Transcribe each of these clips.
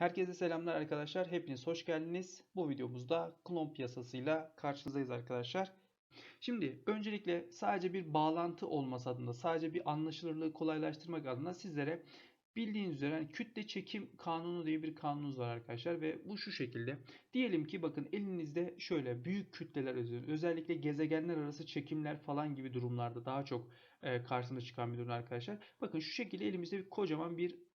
Herkese selamlar arkadaşlar. Hepiniz hoş geldiniz. Bu videomuzda klon piyasasıyla karşınızdayız arkadaşlar. Şimdi öncelikle sadece bir bağlantı olması adına, sadece bir anlaşılırlığı kolaylaştırmak adına sizlere bildiğiniz üzere hani kütle çekim kanunu diye bir kanunumuz var arkadaşlar ve bu şu şekilde. Diyelim ki bakın elinizde şöyle büyük kütleler özellikle gezegenler arası çekimler falan gibi durumlarda daha çok e, karşımıza çıkan bir durum arkadaşlar. Bakın şu şekilde elimizde bir kocaman bir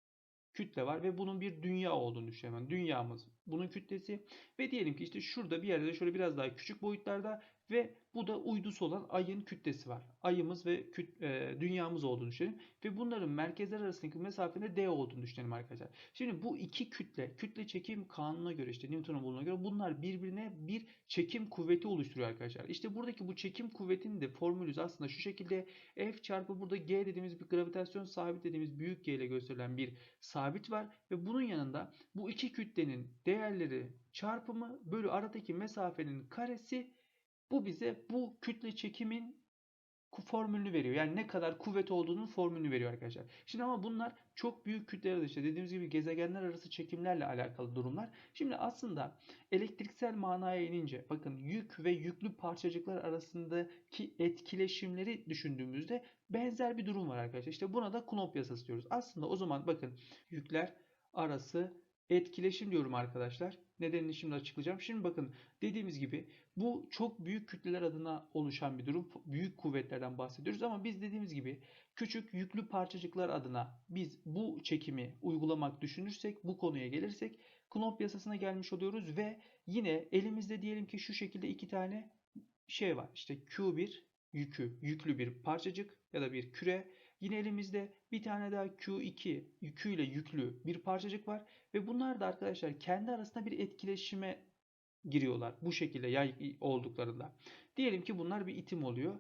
kütle var ve bunun bir dünya olduğunu düşünelim. Yani dünyamız bunun kütlesi ve diyelim ki işte şurada bir yerde şöyle biraz daha küçük boyutlarda ve bu da uydusu olan ayın kütlesi var. Ayımız ve küt, e, dünyamız olduğunu düşünelim ve bunların merkezler arasındaki mesafenin d olduğunu düşünelim arkadaşlar. Şimdi bu iki kütle, kütle çekim kanununa göre işte Newton'un bulduğuna göre bunlar birbirine bir çekim kuvveti oluşturuyor arkadaşlar. İşte buradaki bu çekim kuvvetinin de formülü aslında şu şekilde F çarpı burada G dediğimiz bir gravitasyon sabit dediğimiz büyük G ile gösterilen bir sabit var ve bunun yanında bu iki kütlenin değerleri çarpımı bölü aradaki mesafenin karesi bu bize bu kütle çekimin formülünü veriyor. Yani ne kadar kuvvet olduğunun formülünü veriyor arkadaşlar. Şimdi ama bunlar çok büyük kütleler işte dediğimiz gibi gezegenler arası çekimlerle alakalı durumlar. Şimdi aslında elektriksel manaya inince bakın yük ve yüklü parçacıklar arasındaki etkileşimleri düşündüğümüzde benzer bir durum var arkadaşlar. İşte buna da Coulomb yasası diyoruz. Aslında o zaman bakın yükler arası etkileşim diyorum arkadaşlar. Nedenini şimdi açıklayacağım. Şimdi bakın dediğimiz gibi bu çok büyük kütleler adına oluşan bir durum. Büyük kuvvetlerden bahsediyoruz ama biz dediğimiz gibi küçük yüklü parçacıklar adına biz bu çekimi uygulamak düşünürsek, bu konuya gelirsek Coulomb yasasına gelmiş oluyoruz ve yine elimizde diyelim ki şu şekilde iki tane şey var. İşte Q1 yükü, yüklü bir parçacık ya da bir küre. Yine elimizde bir tane daha Q2 yüküyle yüklü bir parçacık var ve bunlar da arkadaşlar kendi arasında bir etkileşime giriyorlar bu şekilde yay olduklarında. Diyelim ki bunlar bir itim oluyor.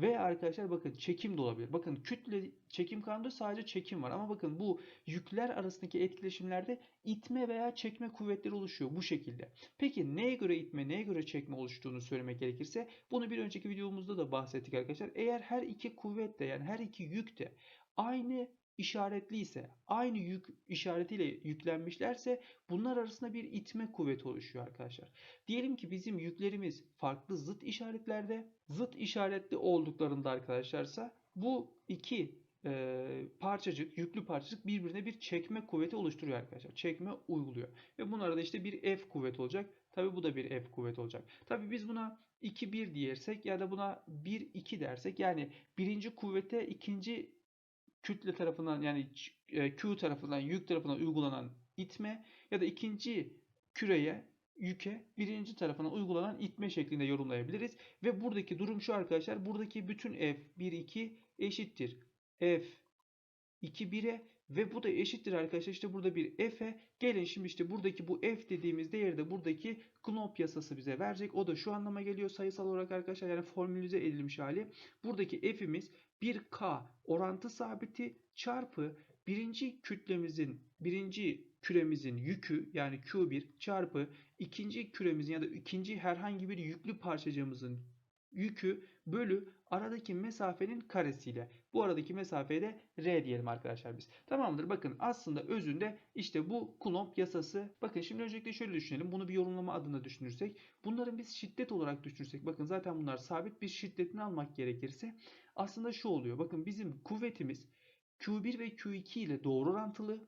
Ve arkadaşlar bakın çekim de olabilir. Bakın kütle çekim kanunda sadece çekim var. Ama bakın bu yükler arasındaki etkileşimlerde itme veya çekme kuvvetleri oluşuyor bu şekilde. Peki neye göre itme, neye göre çekme oluştuğunu söylemek gerekirse bunu bir önceki videomuzda da bahsettik arkadaşlar. Eğer her iki kuvvet de yani her iki yük de aynı işaretliyse, aynı yük işaretiyle yüklenmişlerse bunlar arasında bir itme kuvveti oluşuyor arkadaşlar. Diyelim ki bizim yüklerimiz farklı zıt işaretlerde, zıt işaretli olduklarında arkadaşlarsa bu iki e, parçacık, yüklü parçacık birbirine bir çekme kuvveti oluşturuyor arkadaşlar. Çekme uyguluyor. Ve bunlarda da işte bir F kuvveti olacak. Tabi bu da bir F kuvveti olacak. Tabi biz buna 2-1 diyersek ya da buna 1-2 dersek yani birinci kuvvete ikinci kütle tarafından yani e, Q tarafından yük tarafından uygulanan itme ya da ikinci küreye yüke birinci tarafından uygulanan itme şeklinde yorumlayabiliriz. Ve buradaki durum şu arkadaşlar. Buradaki bütün F 1 2 eşittir. F 2 1'e ve bu da eşittir arkadaşlar. İşte burada bir F'e. Gelin şimdi işte buradaki bu F dediğimiz değeri de buradaki Coulomb yasası bize verecek. O da şu anlama geliyor sayısal olarak arkadaşlar. Yani formülize edilmiş hali. Buradaki F'imiz 1K orantı sabiti çarpı birinci kütlemizin, birinci küremizin yükü yani Q1 çarpı ikinci küremizin ya da ikinci herhangi bir yüklü parçacığımızın yükü bölü aradaki mesafenin karesiyle. Bu aradaki mesafeye de R diyelim arkadaşlar biz. Tamamdır. Bakın aslında özünde işte bu Coulomb yasası. Bakın şimdi öncelikle şöyle düşünelim. Bunu bir yorumlama adına düşünürsek. Bunların biz şiddet olarak düşünürsek. Bakın zaten bunlar sabit bir şiddetini almak gerekirse. Aslında şu oluyor. Bakın bizim kuvvetimiz Q1 ve Q2 ile doğru orantılı.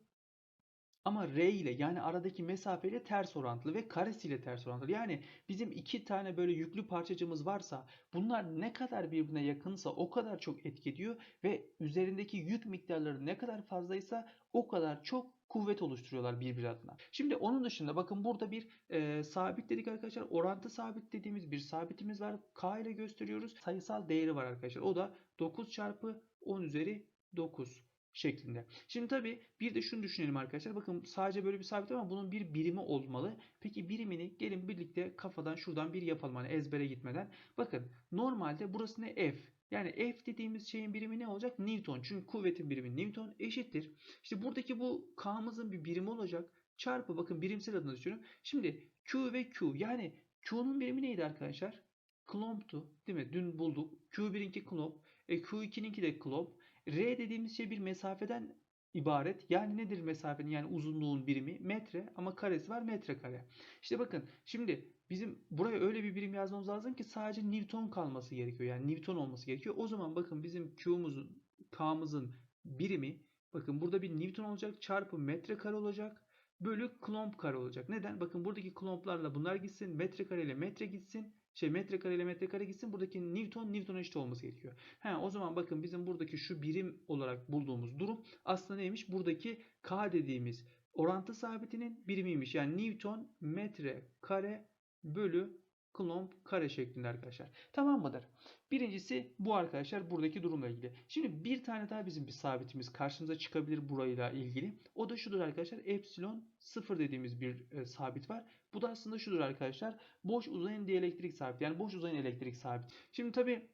Ama R ile yani aradaki mesafeyle ters orantılı ve karesiyle ters orantılı. Yani bizim iki tane böyle yüklü parçacığımız varsa bunlar ne kadar birbirine yakınsa o kadar çok etki ediyor ve üzerindeki yük miktarları ne kadar fazlaysa o kadar çok kuvvet oluşturuyorlar birbiri adına. Şimdi onun dışında bakın burada bir e, sabit dedik arkadaşlar. Orantı sabit dediğimiz bir sabitimiz var. K ile gösteriyoruz. Sayısal değeri var arkadaşlar. O da 9 çarpı 10 üzeri 9 şeklinde. Şimdi tabii bir de şunu düşünelim arkadaşlar. Bakın sadece böyle bir sabit ama bunun bir birimi olmalı. Peki birimini gelin birlikte kafadan şuradan bir yapalım hani ezbere gitmeden. Bakın normalde burası ne F. Yani F dediğimiz şeyin birimi ne olacak? Newton. Çünkü kuvvetin birimi Newton eşittir. İşte buradaki bu K'mızın bir birimi olacak. Çarpı bakın birimsel adına düşünün. Şimdi Q ve Q yani Q'nun birimi neydi arkadaşlar? Coulomb'tu değil mi? Dün bulduk. Q1'inki Coulomb. E, Q2'ninki de Coulomb. R dediğimiz şey bir mesafeden ibaret. Yani nedir mesafenin yani uzunluğun birimi? Metre ama karesi var metrekare. İşte bakın şimdi bizim buraya öyle bir birim yazmamız lazım ki sadece Newton kalması gerekiyor. Yani Newton olması gerekiyor. O zaman bakın bizim Q'muzun K'mızın birimi bakın burada bir Newton olacak çarpı metrekare olacak bölü klomp kare olacak. Neden? Bakın buradaki klomplarla bunlar gitsin. Metrekare ile metre gitsin. Şey metrekare ile metrekare gitsin. Buradaki Newton Newton'a eşit olması gerekiyor. He, o zaman bakın bizim buradaki şu birim olarak bulduğumuz durum aslında neymiş? Buradaki K dediğimiz orantı sabitinin birimiymiş. Yani Newton metre kare bölü klomp kare şeklinde arkadaşlar. Tamam mıdır? Birincisi bu arkadaşlar buradaki durumla ilgili. Şimdi bir tane daha bizim bir sabitimiz karşımıza çıkabilir burayla ilgili. O da şudur arkadaşlar. Epsilon 0 dediğimiz bir e, sabit var. Bu da aslında şudur arkadaşlar. Boş uzayın dielektrik sabit. Yani boş uzayın elektrik sabit. Şimdi tabi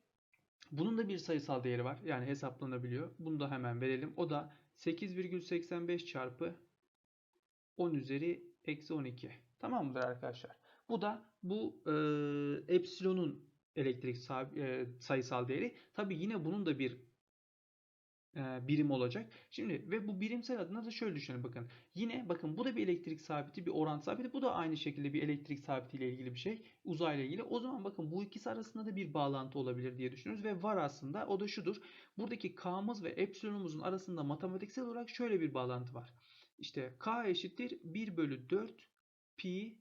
bunun da bir sayısal değeri var. Yani hesaplanabiliyor. Bunu da hemen verelim. O da 8,85 çarpı 10 üzeri eksi 12. Tamam mıdır arkadaşlar? Bu da bu e, epsilonun elektrik e, sayısal değeri. Tabi yine bunun da bir e, birim olacak. Şimdi ve bu birimsel adına da şöyle düşünün bakın. Yine bakın bu da bir elektrik sabiti, bir orantı sabiti. Bu da aynı şekilde bir elektrik sabiti ile ilgili bir şey. Uzayla ilgili. O zaman bakın bu ikisi arasında da bir bağlantı olabilir diye düşünüyoruz ve var aslında. O da şudur. Buradaki K'mız ve epsilonumuzun arasında matematiksel olarak şöyle bir bağlantı var. İşte K eşittir 1 bölü 4 pi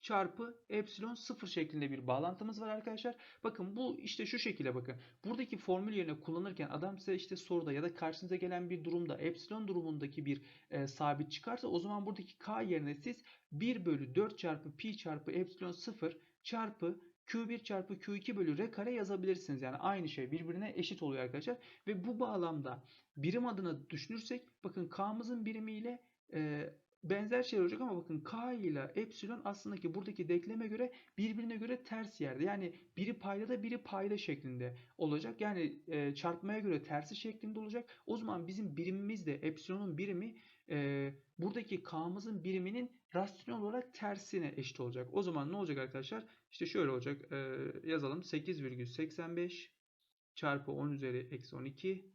çarpı epsilon 0 şeklinde bir bağlantımız var arkadaşlar. Bakın bu işte şu şekilde bakın. Buradaki formül yerine kullanırken adam size işte soruda ya da karşınıza gelen bir durumda epsilon durumundaki bir e, sabit çıkarsa o zaman buradaki k yerine siz 1 bölü 4 çarpı pi çarpı epsilon 0 çarpı Q1 çarpı Q2 bölü R kare yazabilirsiniz. Yani aynı şey birbirine eşit oluyor arkadaşlar. Ve bu bağlamda birim adına düşünürsek bakın K'mızın birimiyle e, benzer şey olacak ama bakın k ile epsilon aslında ki buradaki denkleme göre birbirine göre ters yerde. Yani biri paydada biri payda şeklinde olacak. Yani e, çarpmaya göre tersi şeklinde olacak. O zaman bizim birimimiz de epsilonun birimi e, buradaki k'mızın biriminin rasyonel olarak tersine eşit olacak. O zaman ne olacak arkadaşlar? İşte şöyle olacak. E, yazalım. 8,85 çarpı 10 üzeri eksi 12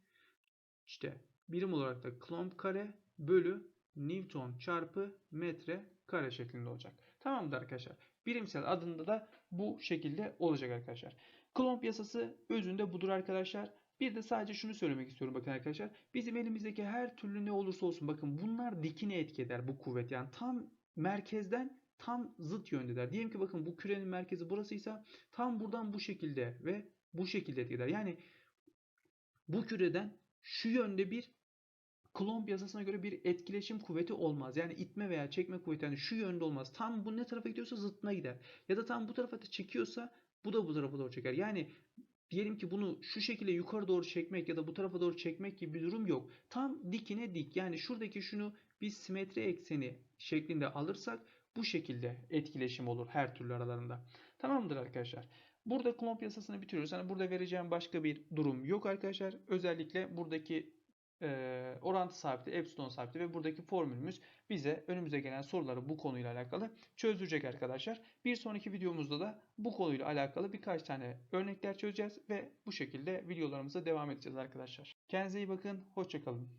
işte birim olarak da klomp kare bölü Newton çarpı metre kare şeklinde olacak. Tamamdır arkadaşlar. Birimsel adında da bu şekilde olacak arkadaşlar. Coulomb yasası özünde budur arkadaşlar. Bir de sadece şunu söylemek istiyorum bakın arkadaşlar. Bizim elimizdeki her türlü ne olursa olsun bakın bunlar dikine etki eder bu kuvvet. Yani tam merkezden tam zıt yöndeler. Diyelim ki bakın bu kürenin merkezi burasıysa tam buradan bu şekilde ve bu şekilde etki eder. Yani bu küreden şu yönde bir Coulomb yasasına göre bir etkileşim kuvveti olmaz. Yani itme veya çekme kuvveti yani şu yönde olmaz. Tam bu ne tarafa gidiyorsa zıttına gider. Ya da tam bu tarafa da çekiyorsa bu da bu tarafa doğru çeker. Yani diyelim ki bunu şu şekilde yukarı doğru çekmek ya da bu tarafa doğru çekmek gibi bir durum yok. Tam dikine dik. Yani şuradaki şunu biz simetri ekseni şeklinde alırsak bu şekilde etkileşim olur her türlü aralarında. Tamamdır arkadaşlar. Burada Coulomb yasasını bitiriyoruz. Yani burada vereceğim başka bir durum yok arkadaşlar. Özellikle buradaki orantı sabiti, epsilon sabiti ve buradaki formülümüz bize önümüze gelen soruları bu konuyla alakalı çözdürecek arkadaşlar. Bir sonraki videomuzda da bu konuyla alakalı birkaç tane örnekler çözeceğiz ve bu şekilde videolarımıza devam edeceğiz arkadaşlar. Kendinize iyi bakın, hoşçakalın.